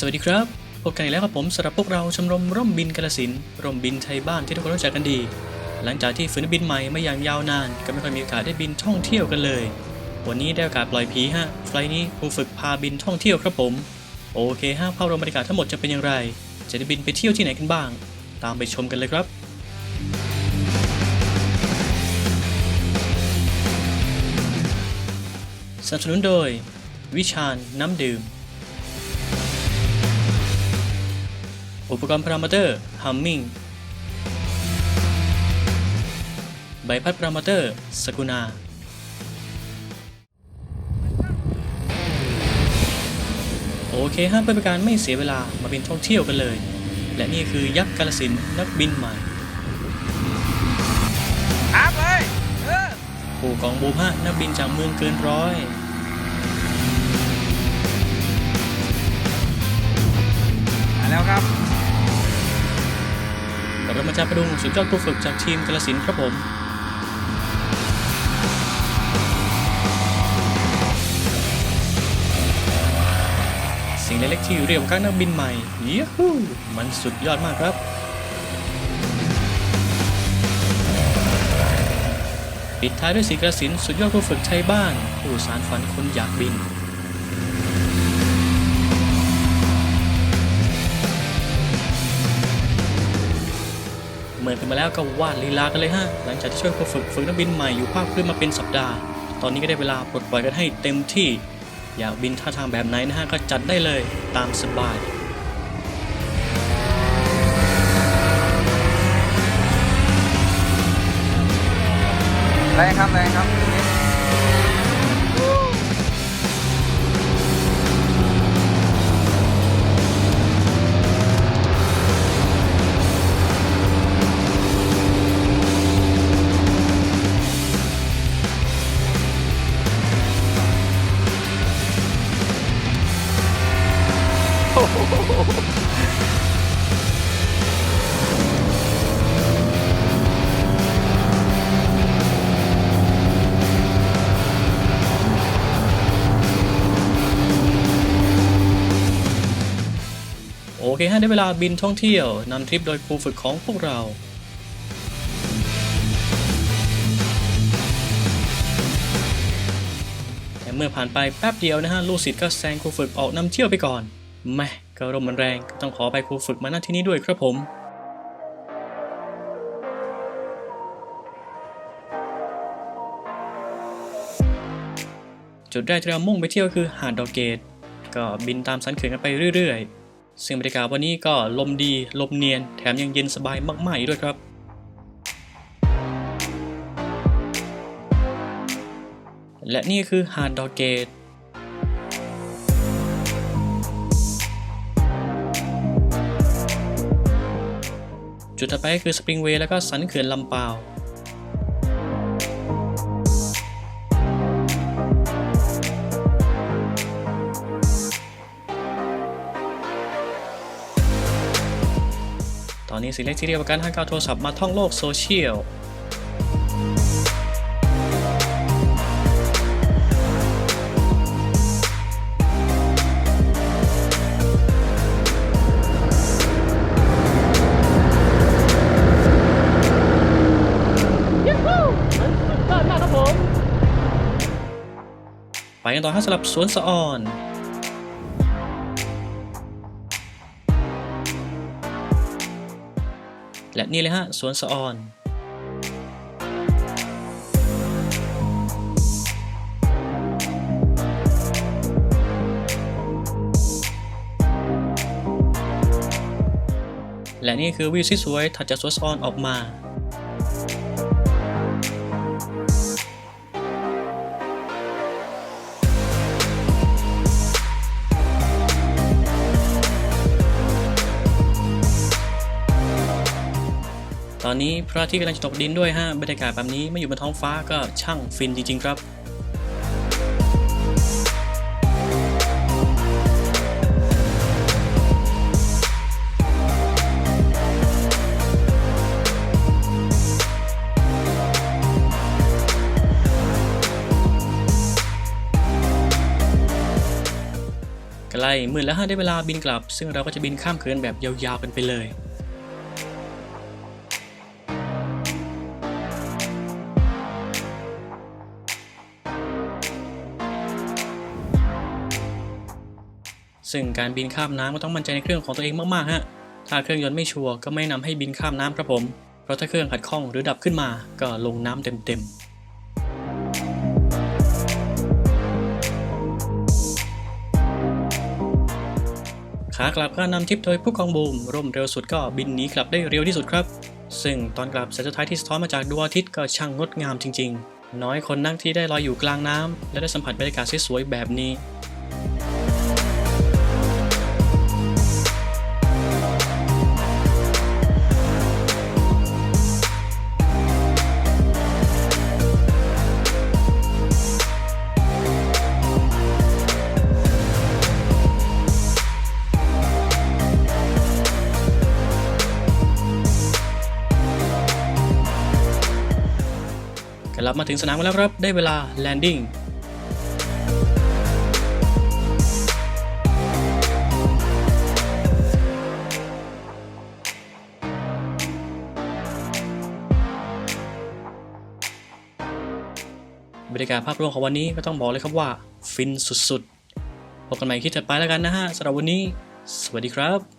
สวัสดีครับ พบกันอีกแล้วครับผมสำหรับพวกเราชมรมร่มบินกาลสินร่มบินไทยบ้านที่ทุกคนรู้จักกันดี หลังจากที่ฝืนบินใหม่มาอย่างยาวนาน ก็ไม่ค่อยมีโอกาสได้บินท่องเที่ยวกันเลย วันนี้ได้โอกาสปล่อยผีฮะไฟล์นี้ครูฝึกพาบินท่องเที่ยวครับผม โอเคฮะภาพรวมบรรยากาศทั้งหมดจะเป็นอย่างไร จะได้บินไปเที่ยวที่ไหนกันบ้าง ตามไปชมกันเลยครับสนับสนุนโดย วิชาญน้ำดื่ม อุปกรณ์พารามอเตอร์ฮัมมิงใบพัดพารามอเตอร์ สกุณาโอเคฮะเพื่อเป็นการไม่เสียเวลามาบินท่องเที่ยวกันเลย และนี่คือยักษ์กาลสินธุ์นักบินใหม่ครับเลยเออผู้กองบูมฮะนักบินจากเมืองเกินร้อยมาแล้วครับ เรมาจากประดุงสุดยอดผู้ฝึกจากทีมกาลสินครับผมสิ่งเล็กๆที่เรียกว่าการนักบินใหม่ยูฮูมันสุดยอดมากครับ ปิดท้ายด้วยสีกระสินสุดยอดผู้ฝึกไทยบ้าน ผู้สารฝันคนอยากบิน มื่อเป็นมาแล้วก็วาดลีลากันเลยฮะ หลังจากที่ช่วยผู้ฝึกฝึกนักบินใหม่อยู่ภาคพื้นมาเป็นสัปดาห์ ตอนนี้ก็ได้เวลาปลดปล่อยกันให้เต็มที่ อยากบินท่าทางแบบไหนนะฮะก็จัดได้เลยตามสบายแรงครับแรงครับ เคฮะได้เวลาบินท่องเที่ยวนำทริปโดยครูฝึกของพวกเราแต่เมื่อผ่านไปแป๊บเดียวนะฮะลูกศิษย์ก็แซงครูฝึกออกนำเที่ยวไปก่อนแม่ก็ลมมันแรงต้องขอไปครูฝึกมาณที่นี้ด้วยครับผมจุดแรกที่เรามุ่งไปเที่ยวคือหาดดอกเกต ก็บินตามสันเขื่อนกันไปเรื่อยๆ ซึ่งบรรยากาศวันนี้ก็ลมดีลมเนียนแถมยังเย็นสบายมากๆอีกด้วยครับและนี่คือหาดดอกเกต จุดถัดไปก็คือสปริงเวย์แล้วก็สันเขื่อนลำปาว นนี้สิ่งเล็กที่เรียกว่าการหักเอาโทรศัพท์มาท่องโลกโซเชียลไปกันต่อฮะสำหรับสวนสะออน และนี่เลยฮะ สวนสะออนและนี่คือวิวที่สวยถัดจากสวนสะออนออกมา อนนี้พระอาทิตย์กำลังจะตกดินด้วยฮะบรรยากาศแบบนี้ไม่อยู่บนท้องฟ้าก็ช่างฟินจริง ๆ ครับใกล้หมื่นแล้วฮะได้เวลาบินกลับ ซึ่งเราก็จะบินข้ามคืนแบบยาวๆกันไปเลย ซึ่งการบินข้ามน้ำก็ต้องมั่นใจในเครื่องของตัวเองมากๆฮะ ถ้าเครื่องยนต์ไม่ชัวร์ก็ไม่นำให้บินข้ามน้ำครับผม เพราะถ้าเครื่องขัดข้องหรือดับขึ้นมาก็ลงน้ำเต็มๆขากลับก็นำทิปโดยผู้กองบูม ร่มเร็วสุดก็บินหนีกลับได้เร็วที่สุดครับ ซึ่งตอนกลับแสงสุดท้ายที่สะท้อนมาจากดวงอาทิตย์ก็ช่างงดงามจริงๆ น้อยคนนักที่ได้ลอยอยู่กลางน้ำและได้สัมผัสบรรยากาศสวยๆแบบนี้ ลับมาถึงสนามกันแล้วครับ ได้เวลาแลนดิ้งบรรยากาศภาพรวมของวันนี้ก็ต้องบอกเลยครับว่า ฟินสุดๆ พบกันใหม่คลิปถัดไปแล้วกันนะฮะสำหรับวันนี้ สวัสดีครับ